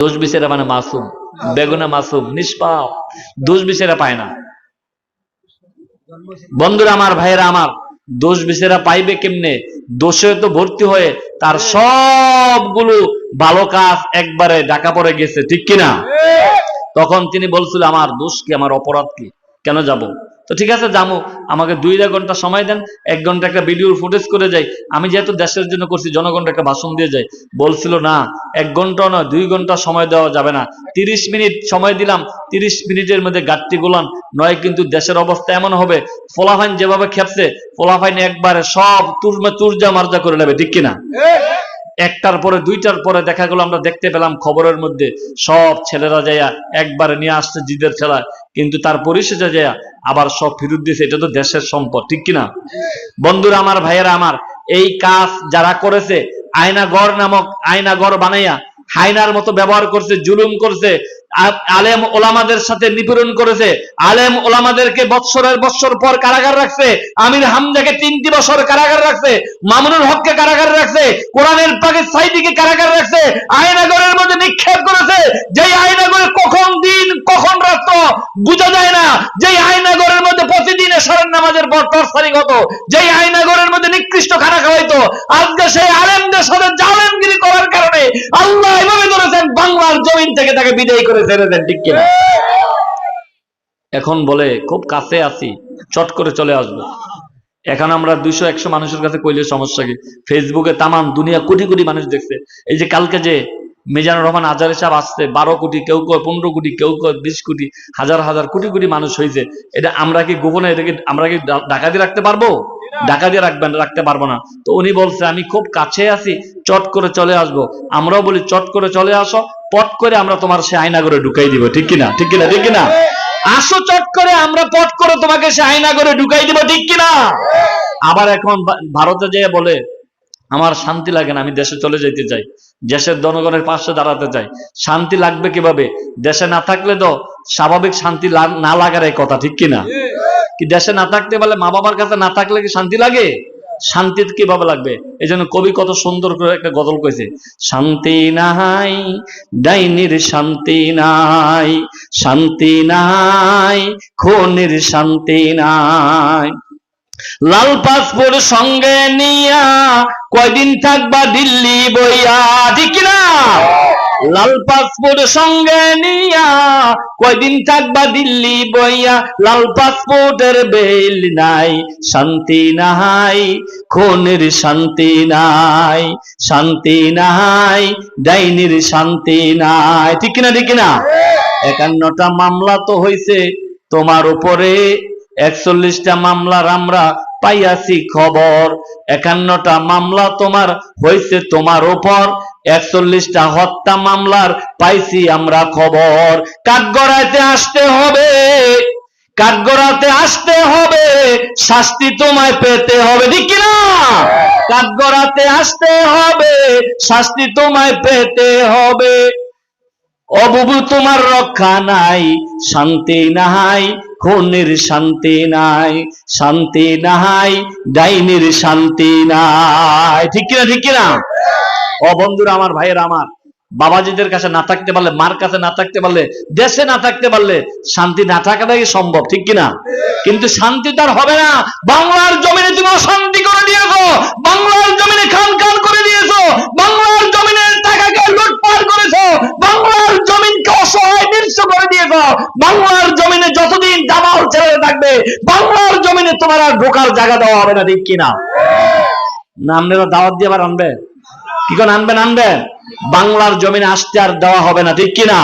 দোষ বিচেরা মানে মাসুম বেগুনা মাসুম নিষ্পাপ দোষ বিচেরা পায় না। বন্ধুরা আমার ভাইয়েরা আমার দোষ বিচারা পাইবে কেমনে? দোষে তো ভর্তি হয়ে তার সবগুলো ভালো কাজ একবারে ডাকা পড়ে গেছে ঠিক কিনা? তখন তিনি বলছিল আমার দোষ কি? আমার অপরাধ কি? কেন যাব? তো ঠিক আছে, যাব। আমাকে দুই দেড় ঘণ্টা সময় দেন, এক ঘণ্টা একটা ভিডিওর ফুটেজ করে যাই। আমি যেহেতু দেশের জন্য করছি জনগণকে একটা ভাষণ দিয়ে যাই। বলছিল, না, এক ঘণ্টা নয়, দুই ঘণ্টা সময় দেওয়া যাবে না। তিরিশ মিনিট সময় দিলাম, তিরিশ মিনিটের মধ্যে গাঠটি গোলান। নয়, কিন্তু দেশের অবস্থা এমন হবে। ফোলাফাইন যেভাবে খেপছে ফোলাফাইন একবারে সব তুরমে তুরজা মার্জা করে নেবে, ঠিক কিনা? একটার পরে দুইটার পরে দেখা গেল, আমরা দেখতে পেলাম খবরের মধ্যে সব ছেলেরা যাইয়া একবারে নিয়ে আসছে জিদের খেলা কিন্তু তার পরিশেষে যাইয়া আবার সব ফিরত দিয়েছে, এটা তো দেশের সম্পদ, ঠিক কিনা? বন্ধুরা, আমার ভাইয়েরা, আমার এই কাজ যারা করেছে, আয়নাগড় নামক আয়নাগড় বানাইয়া হাইনার মতো ব্যবহার করছে, জুলুম করছে আলেম ওলামাদের সাথে নিপীড়ন করেছে, আলেম ওলামাদেরকে বৎসরের বৎসর পর কারাগার রাখছে, আমির হামজাকে তিনটি বছর কারাগার রাখছে, মামুনুল হককে কারাগার রাখছে, কোরআনের পাকে সাইদিকে কারাগার রাখছে আয়নাগরের মধ্যে নিক্ষেপ করেছে, যেই আয়নাগরে কখন বোঝা যায় না যেই আয়নাগরের মধ্যে প্রতিদিন এশারের নামাজের পর টর্চারিং হতো, যেই আয়নাগরের মধ্যে নিকৃষ্ট খানা খাওয়াইতো, আজকে সেই আলেমদের সাথে জালেমগিরি করার কারণে আল্লাহ এভাবে ধরেছেন, বাংলার জমিন থেকে তাকে বিদায় করে ছেড়ে দেন, ঠিক কিনা? এখন বলে, খুব কাছে আছি, চট করে চলে আসব। এখন আমরা দুইশো, একশো মানুষের কাছে কইলে সমস্যা কি? ফেসবুকে তামাম দুনিয়া কোটি কোটি মানুষ দেখছে। এই যে কালকে যে মিজানুর রহমান আজারে সাহেব আসছে, বারো কোটি, কেউ কয় পনেরো কোটি, কেউ কয় বিশ কোটি, হাজার হাজার কোটি কোটি মানুষ হয়েছে। এটা আমরা কি গোপনে এটাকে, আমরা কি ডা- ডাকাতি রাখতে পারব? ডাকাতি রাখবেন, রাখতে পারব না। তো উনি বলছে, আমি খুব কাছে আছি, চট করে চলে আসব। আমরাও বলি, চট করে চলে আসো, পট করে আমরা তোমার সে আয়না করে ঢুকাই দিব। ঠিক কিনা? ঠিক কিনা? ঠিক কিনা? আসো চট করে, আমরা পট করে তোমাকে সে আয়না করে ঢুকাই দিব, ঠিক কিনা? আবার এখন ভারতে যেয়ে বলে, আমার শান্তি লাগে না, আমি দেশে চলে যেতে চাই। দেশের জনগণের পাশে দাঁড়াতে চাই। শান্তি লাগবে কীভাবে? দেশে না থাকলে তো স্বাভাবিক শান্তি না লাগার এই কথা, ঠিক কিনা? কি দেশে না থাকতে পারলে মা বাবার কাছে না থাকলে কি শান্তি লাগে? শান্তি কীভাবে লাগবে? এই জন্য কবি কত সুন্দর করে একটা গজল কইছে, শান্তি নাই, ডাইনির শান্তি নাই শান্তি নাই, খুনির শান্তি নাই। লাল পাসপোর্ট সঙ্গে নিয়া কয়দিন থাকবা দিল্লি বইয়া, ঠিক না লাল পাসপোর্ট সঙ্গে নিয়া, কয়দিন থাকবা দিল্লি বইয়া, লাল পাসপোর্টের বেল নাই, শান্তি নাই, খুনের শান্তি নাই শান্তি নাই, ডাইনির শান্তি নাই, ঠিক কিনা ঠিক কিনা? একান্নটা মামলা তো হইছে তোমার উপরে, একচল্লিশটা মামলার আমরা পাইয়াছি খবর। একান্নটা মামলা তোমার হয়েছে তোমার উপর। একচল্লিশটা হত্যা মামলার পাইছি আমরা খবর। কাঠগড়াইতে আসতে হবে। কাঠগড়াতে আসতে হবে। শাস্তি তোমায় পেতে হবে। ঠিক কিনা? কাঠগড়াতে আসতে হবে। শাস্তি তোমায় পেতে হবে। অবুবু তোমার রক্ষা নাই, শান্তি নাই। খুনের শান্তি নাই শান্তি নাই, ডাইনির শান্তি নাই। ঠিক কিনা ঠিক কিনা? ও বন্ধুরা, আমার ভাইয়েরা, আমার বাবাজিদের কাছে না থাকতে পারলে, মার কাছে না থাকতে পারলে, দেশে না থাকতে পারলে, শান্তি না থাকাটাই সম্ভব, ঠিক কিনা? কিন্তু শান্তি তার হবে না। বাংলার জমিনে তুমি অশান্তি করে দিয়েছ। বাংলার জমিনে খান খান করে দিয়েছ। বাংলার জমিনে টাকাকে লুটপাট করেছ। বাংলার জমিনকে অসহায় নিঃস্ব করে দিয়েছ। বাংলার জমিনে যতদিন থাকবে। বাংলার জমিনে তোমার আর ঢোকার জায়গা দেওয়া হবে না, ঠিক কিনা? না আপনারা দাওয়াত দিয়ে আবার আনবে। কি করে আনবেন আনবেন বাংলার জমিনে আসতে আর দেওয়া হবে না, ঠিক কিনা?